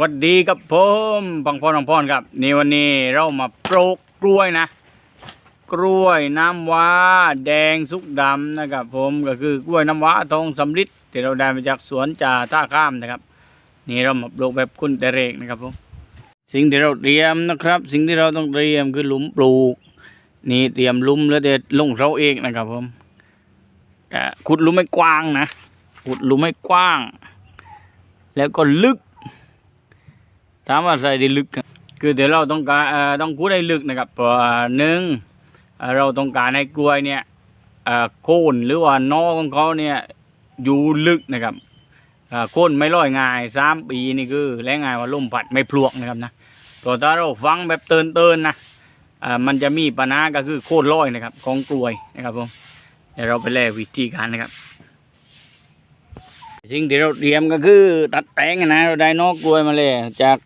วัสดีครับผมปังพรปังพรครับนี่วันนี้เรามาปลูกกล้วยนะ กล้วยน้ำว้าแดงสุกดำนะครับผมก็คือกล้วยน้ำว้าทองสำริดที่เราได้มาจากสวนจ่าท่าข้ามนะครับ นี่เรามาปลูกแบบคุณแต่เรกนะครับผมสิ่งที่เราเตรียมนะครับ สิ่งที่เราต้องเตรียมคือหลุมปลูก นี่เตรียมหลุมแล้วเด็ดลงเราเองนะครับผมขุดหลุมให้กว้างนะขุดหลุมให้กว้าง แล้วก็ลึก ถามว่าใส่ได้ลึก คือเดี๋ยวเราต้องการต้องพูดให้ลึกนะครับหนึ่งเราต้องการให้กล้วยเนี่ยโค่นหรือว่านอของเขาเนี่ยอยู่ลึกนะครับโค่นไม่ร่อยง่ายสามปีนี่คือแรงง่ายว่าลมพัดไม่พลวกนะครับนะแต่ถ้าเราฟังแบบเตือนเตือนๆนะมันจะมีปัญหาก็คือโค่นร่อยนะครับ ของกล้วยนะครับผมเดี๋ยวเราไปแลวิธีการนะครับ สิ่งที่เราเตรียมก็คือตัดแต่งนะเราได้นอกกล้วยมาเลยจาก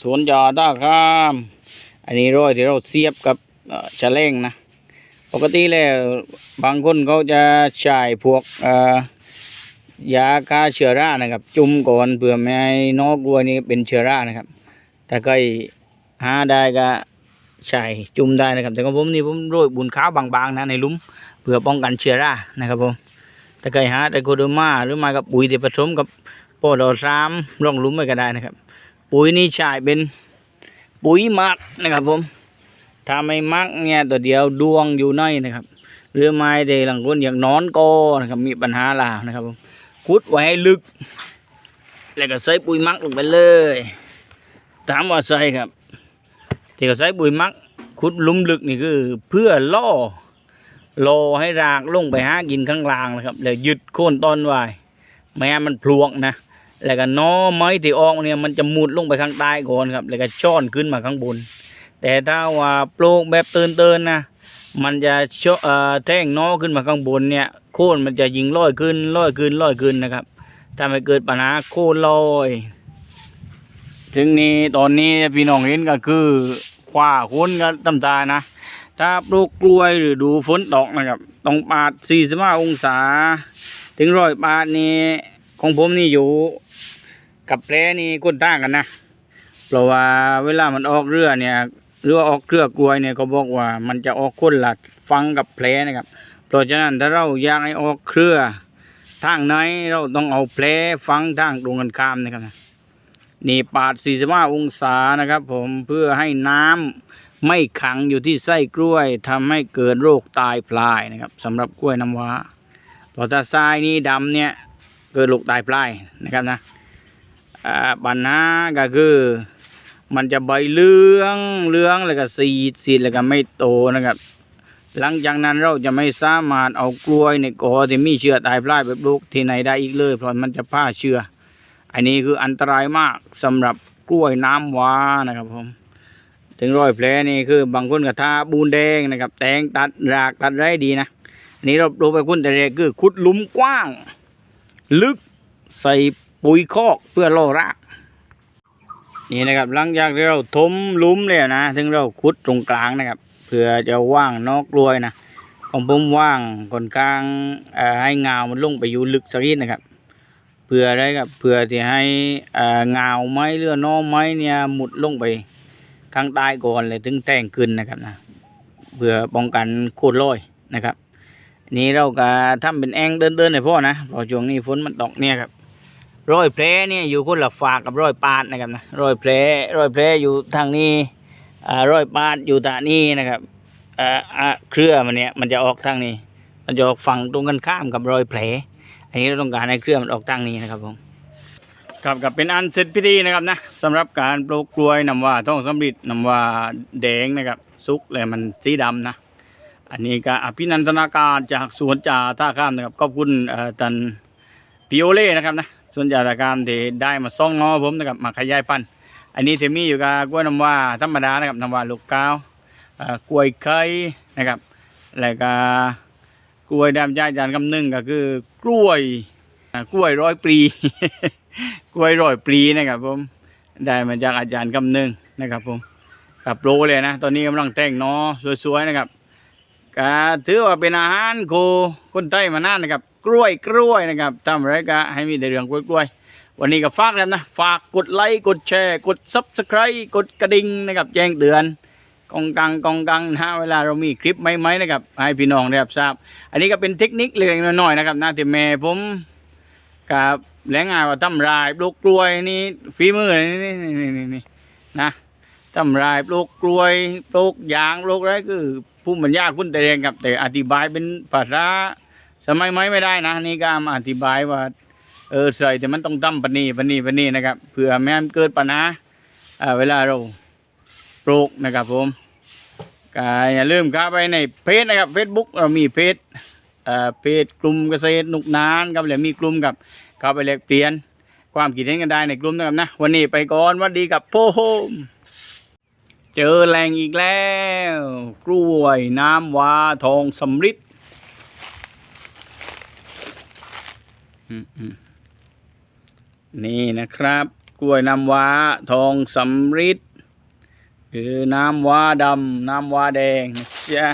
สวนจอต้าข้าม อันนี้ร้อยที่เราเสียบกับฉลงนะ ปกติแล้วบางคนเขาจะใช้พวกยาฆ่าเชื้อรานะครับ จุ่มก่อนเพื่อไม่ให้นอกกล้วยนี้เป็นเชื้อรานะครับถ้าใครหาได้ก็ใช้จุ่มได้นะครับ แต่ของผมนี่ผมโรยบุญขาวบางๆนะในลุมเพื่อป้องกันเชื้อรานะครับผมถ้าใครหาไดโคโดมาหรือมากับปุ๋ยที่ผสมกับโปรดอสามร่องลุมไว้ก็ได้นะครับ ปุ๋ยนี่ใช้เป็นปุ๋ยมักนะครับผมถ้าไม่มักเนี่ยตัวเดียวดวงอยู่ในนะครับ หรือไม้เดหลังคนอย่างนอนโกนะครับมีปัญหาลาวนะครับผมขุดไว้ให้ลึก แล้วก็ใส่ปุ๋ยมักลงไปเลยถามว่าใส่ครับที่เขาใส่ปุ๋ยมักขุดลุมลึกนี่คือเพื่อล่อโลให้รากลงไปหากินข้างล่างนะครับแล้วยึดโค่นต้นไว้ไม่งั้นมันพลวกนะ แล้วก็น้อไม้ที่ออกเนี่ยมันจะมุดลงไปข้างใต้ก่อนครับ แล้วก็ช้อนขึ้นมาข้างบน แต่ถ้าว่าปลูกแบบเตือนๆนะมันจะชเอ่อแท่งน้อขึ้นมาข้างบนเนี่ยโค่นมันจะยิงลอยขึ้นลอยขึ้นลอยขึ้นนะครับทำให้เกิดปัญหาโค่นลอยถึงนี้ตอนนี้พี่น้องเห็นก็คือคว้าคนก็ตำตานะ ถ้าปลูกกล้วยหรือดูฝนตกนะครับต้องปาด45องศา ถึงร้อยปาดนี่ ของผมนี่อยู่กับแพรนี่ก้นต่างกันนะเพราะว่าเวลามันออกเรือเนี่ยหรือว่าออกเครือกล้วยเนี่ยเขาบอกว่ามันจะออกคนหละฟังกับแพรนะครับ เพราะฉะนั้นถ้าเราอยากให้ออกเครือทางไหนเราต้องเอาแพรฟังทางตรงกันข้ามนะครับนี่ปาด 45 องศานะครับ ผมเพื่อให้น้ำไม่ขังอยู่ที่ไส้กล้วยทำให้เกิดโรคตายพลายนะครับสำหรับกล้วยน้ำว้าพอถ้าทรายนี้ดำเนี่ย เกิดโรคตายพลายนะครับนะอ่าปัญหาก็คือมันจะใบเหลืองเหลืองแล้วก็สีดสีดแล้วก็ไม่โตนะครับ หลังจากนั้นเราจะไม่สามารถเอากล้วยในกอที่มีเชื้อตายพลายแบบลูกที่ไหนได้อีกเลยเพราะมันจะผ้าเชื้ออันนี้คืออันตรายมากสำหรับกล้วยน้ำว้านะครับผมถึงรอยแผลนี่คือบางคนก็ทาบูนแดงนะครับ แตงตัดรากตัดไรดีนะนนี้เราดูไปคุณแต่แรกคือขุดหลุมกว้าง ลึกใส่ปุ๋ยคอกเพื่อล่อรากนี่นะครับหลังจากที่เราถมลุมแล้วนะถึงเราขุดตรงกลางนะครับ เพื่อจะว่างนอกกลวยนะของผมว่างค่อนข้างให้เงามันลงไปอยู่ลึกสักนิดนะครับ เพื่ออะไรครับเพื่อที่ให้เอ่อเงาไม้เรือน้อไม้เนี่ยหมุดลงไปข้างใต้ก่อนเลยถึงแต่งขึ้นนะครับนะเพื่อป้องกันโคตรลอยนะครับ นี่เราก็ทำเป็นแองเดินๆให้พ่อนะพอช่วงนี้ฝนมันตกเนี่ยครับรอยแผลเนี่ยอยู่คนละฝากกับรอยปาดนะครับนะรอยแผลรอยแผลอยู่ทางนี้อ่ารอยปาดอยู่ทานี้นะครับอ่าเครือมันเนี่ยมันจะออกทางนี้ มันจะออกฝั่งตรงกันข้ามกับรอยแผล อันนี้เราต้องการให้เครือมันออกทางนี้นะครับผมครับกับเป็นอันเสร็จพิธีนะครับนะสำหรับการปลูกกล้วยนำว่าท้องสำริดนำว่าแดงนะครับสุกแล้วมันสีดำนะ อันนี้ก็อภินันทนาการจากสวนจ่าท่าข้ามนะครับขอบคุณตันปิโอเล่นะครับนะสวนจ่าท่าข้ามที่ได้มาซ่องน้อผมนะครับมาขยายพันธุ์อันนี้ที่มีอยู่กับกล้วยน้ำว่าธรรมดานะครับน้ำว่าลูกกาวกล้วยไข่นะครับแล้วก็กล้วยดำย่าจานคำนึงก็คือกล้วยกล้วยร้อยปีกล้วยร้อยปีนะครับผมได้มาจากอาจารย์คำนึงนะครับผมกับโปรเลยนะ ตอนนี้กำลังแต่งหนอสวยๆนะครับ ก็ถือว่าเป็นอาหารโคคนใต้มานานนะครับ กล้วยกล้วยนะครับทำไรก็ให้มีแต่เรื่องกล้วยกล้วยวันนี้ก็ฝากแล้วนะ ฝากกดไลค์กดแชร์กด subscribe กดกระดิ่งนะครับ แจ้งเตือนกองกังกองกังนะเวลาเรามีคลิปใหม่ๆนะครับ ให้พี่น้องได้รับทราบ อันนี้ก็เป็นเทคนิคเล็กๆน้อยๆนะครับนะที่แม่ผมกับแรงงานว่าทำรายปลูกกล้วยนี่ฝีมือนี่นี่นี่นี่นี่นะทำรายปลูกกล้วยปลูกยางปลูกอะไรคือ ผู้บรรยายคุณแต่เองครับ แต่อธิบายเป็นภาษาสมัยใหม่ไม่ได้นะนี่ก็มาอธิบายว่า เออใส่แต่มันต้องตั้มปนีปนีปนีนะครับเผื่อแม่นเกิดปัญหาเวลาเราปลูกนะครับผมก็อย่าลืมเข้าไปในเพจนะครับ Facebook เรามีเพจเออเพจกลุ่มเกษตรนุกนานครับแล้วมีกลุ่มกับเข้าไปแลกเปลี่ยนความคิดเห็นกันได้ในกลุ่มนะครับนะ วันนี้ไปก่อนวัสดีกับโพโฮม เจอแรงอีกแล้ว กล้วยน้ำว้าทองสำริดนี่นะครับ กล้วยน้ำว้าทองสำริดหรือน้ำว้าดำน้ำว้าแดงนะจ๊ะ